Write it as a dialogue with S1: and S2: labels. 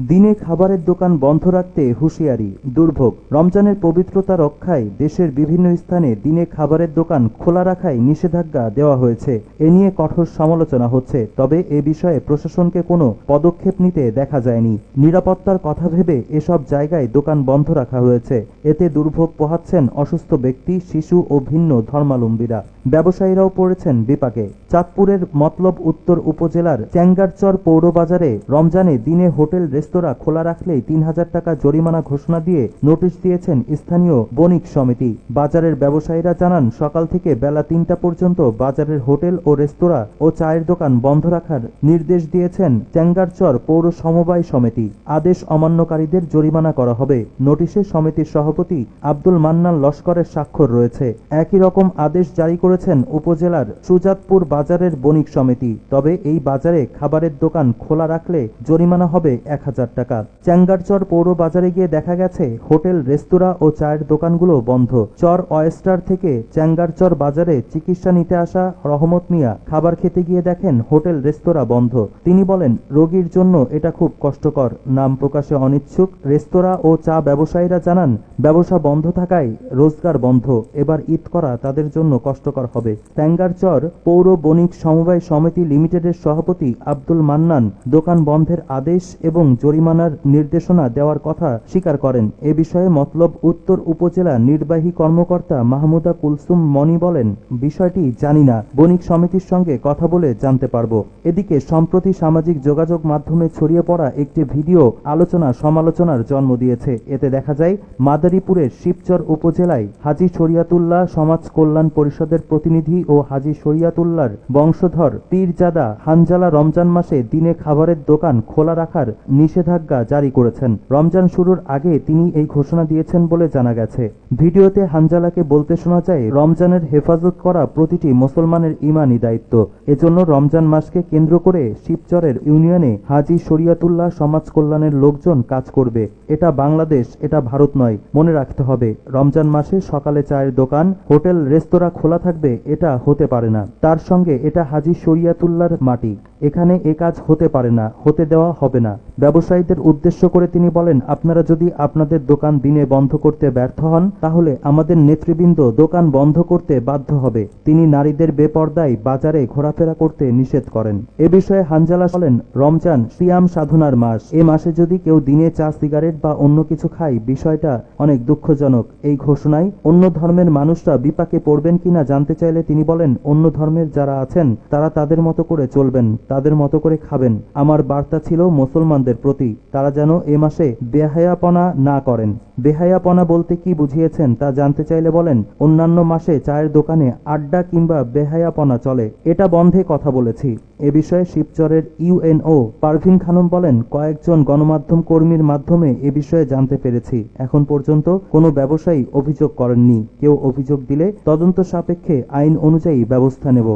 S1: দিনে খাবারের দোকান বন্ধ রাখতে হুঁশিয়ারি, দুর্ভোগ। রমজানের পবিত্রতা রক্ষায় দেশের বিভিন্ন স্থানে দিনে খাবারের দোকান খোলা রাখায় নিষেধাজ্ঞা দেওয়া হয়েছে। এ নিয়ে কঠোর সমালোচনা হচ্ছে, তবে এ বিষয়ে প্রশাসনকে কোনো পদক্ষেপ নিতে দেখা যায়নি। নিরাপত্তার কথা ভেবে এসব জায়গায় দোকান বন্ধ রাখা হয়েছে। এতে দুর্ভোগ পোহাচ্ছেন অসুস্থ ব্যক্তি, শিশু ও ভিন্ন ধর্মালম্বীরা। ব্যবসায়ীরাও পড়েছেন বিপাকে। চাঁদপুরের মতলব উত্তর উপজেলার চ্যাঙ্গারচর পৌরবাজারে রমজানে দিনে হোটেল, রেস্তোরাঁ খোলা রাখলেই তিন হাজার টাকা জরিমানা ঘোষণা দিয়ে নোটিশ দিয়েছেন স্থানীয় বণিক সমিতি। বাজারের ব্যবসায়ীরা জানান, সকাল থেকে বেলা তিনটা পর্যন্ত বাজারের হোটেল ও রেস্তোরাঁ ও চায়ের দোকান বন্ধ রাখার নির্দেশ দিয়েছেন চ্যাঙ্গারচর পৌর সমবায় সমিতি। আদেশ অমান্যকারীদের জরিমানা করা হবে। নোটিশে সমিতির সভাপতি আব্দুল মান্নান লস্করের স্বাক্ষর রয়েছে। একই রকম আদেশ জারি করেছেন উপজেলার সুজাতপুর বাজারের বণিক সমিতি। তবে এই বাজারে খাবারের দোকান খোলা রাখলে জরিমানা হবে এক হাজার টাকা। চ্যাঙ্গারচর পৌর বাজারে গিয়ে দেখা গেছে, হোটেল, রেস্তোরাঁ ও চায়ের দোকানগুলো বন্ধ। চর অয়েস্টার থেকে চ্যাঙ্গারচর বাজারে চিকিৎসা নিতে আসা রহমত মিয়া খাবার খেতে গিয়ে দেখেন হোটেল, রেস্তোরাঁ বন্ধ। তিনি বলেন, রোগীর জন্য এটা খুব কষ্টকর। নাম প্রকাশে অনিচ্ছুক। রেস্তোরাঁ ও চা ব্যবসায়ীরা জানান, ব্যবসা বন্ধ থাকায় রোজগার বন্ধ। এবার ঈদ করা তাদের জন্য কষ্টকর হবে। চ্যাঙ্গারচর পৌর বণিক সমবায় সমিতি লিমিটেডের সভাপতি আব্দুল মান্নান দোকান বন্ধের আদেশ এবং জরিমানার নির্দেশনা দেওয়ার কথা স্বীকার করেন। এ বিষয়ে মতলব উত্তর উপজেলা নির্বাহী কর্মকর্তা মাহমুদা কুলসুম মনি বলেন, বিষয়টি জানি না, বণিক সমিতির সঙ্গে কথা বলে জানতে পারব। এদিকে সম্প্রতি সামাজিক যোগাযোগ মাধ্যমে ছড়িয়ে পড়া একটি ভিডিও আলোচনা সমালোচনার জন্ম দিয়েছে। এতে দেখা যায়, মাদারীপুরের শিবচর উপজেলায় হাজি শরিয়াতুল্লাহ সমাজ কল্যাণ পরিষদের প্রতিনিধি ও হাজি শরিয়াতুল্লাহর বংশধর পীরজাদা হানজালা রমজান মাসে দিনে খাবারের দোকান খোলা রাখার নিষেধাজ্ঞা জারি করেছেন। রমজান শুরুর আগে তিনি এই ঘোষণা দিয়েছেন বলে জানা গেছে। ভিডিওতে হানজালাকে বলতে শোনা যায়, রমজানের হেফাজত করা প্রতিটি মুসলমানের ইমানি দায়িত্ব। এজন্য রমজান মাসকে কেন্দ্র করে শিবচরের ইউনিয়নে হাজি শরিয়াতুল্লাহ সমাজ কল্যাণের লোকজন কাজ করবে। এটা বাংলাদেশ, এটা ভারত নয়। মনে রাখতে হবে, রমজান মাসে সকালে চায়ের দোকান, হোটেল, রেস্তোরাঁ খোলা থাকবে, এটা হতে পারে না। তার সঙ্গে এটা হাজি শরিয়াতুল্লাহর মাটি। এখানে এ কাজ হতে পারে না, হতে দেওয়া হবে না। ব্যবসায়ীদের উদ্দেশ্য করে তিনি বলেন, আপনারা যদি আপনাদের দোকান দিনে বন্ধ করতে ব্যর্থ হন, তাহলে আমাদের নেতৃবৃন্দ দোকান বন্ধ করতে বাধ্য হবে। তিনি নারীদের বেপর্দায় বাজারে ঘোরাফেরা করতে নিষেধ করেন। এ বিষয়ে হানজালা বলেন, রমজান সিয়াম সাধনার মাস। এ মাসে যদি কেউ দিনে চা, সিগারেট বা অন্য কিছু খায়, বিষয়টা অনেক দুঃখজনক। এই ঘোষণায় অন্য ধর্মের মানুষরা বিপাকে পড়বেন কিনা জানতে চাইলে তিনি বলেন, অন্য ধর্মের যারা আছেন, তারা তাদের মতো করে চলবেন। তাদের মতো করে খাবেন। আমার বার্তা ছিল মুসলমানদের প্রতি, তারা যেন এ মাসে বেহায়াপনা না করেন। বেহায়াপনা বলতে কি বুঝিয়েছেন তা জানতে চাইলে বলেন, অন্যান্য মাসে চায়ের দোকানে আড্ডা কিংবা বেহায়াপনা চলে। এটা বন্ধে কথা বলেছি। এ বিষয়ে শিবচরের ইউএনও পারভিন খানম বলেন, কয়েকজন গণমাধ্যম কর্মীর মাধ্যমে এ বিষয়ে জানতে পেরেছি। এখন পর্যন্ত কোনো ব্যবসায়ী অভিযোগ করেননি। কেউ অভিযোগ দিলে তদন্ত সাপেক্ষে আইন অনুযায়ী ব্যবস্থা নেব।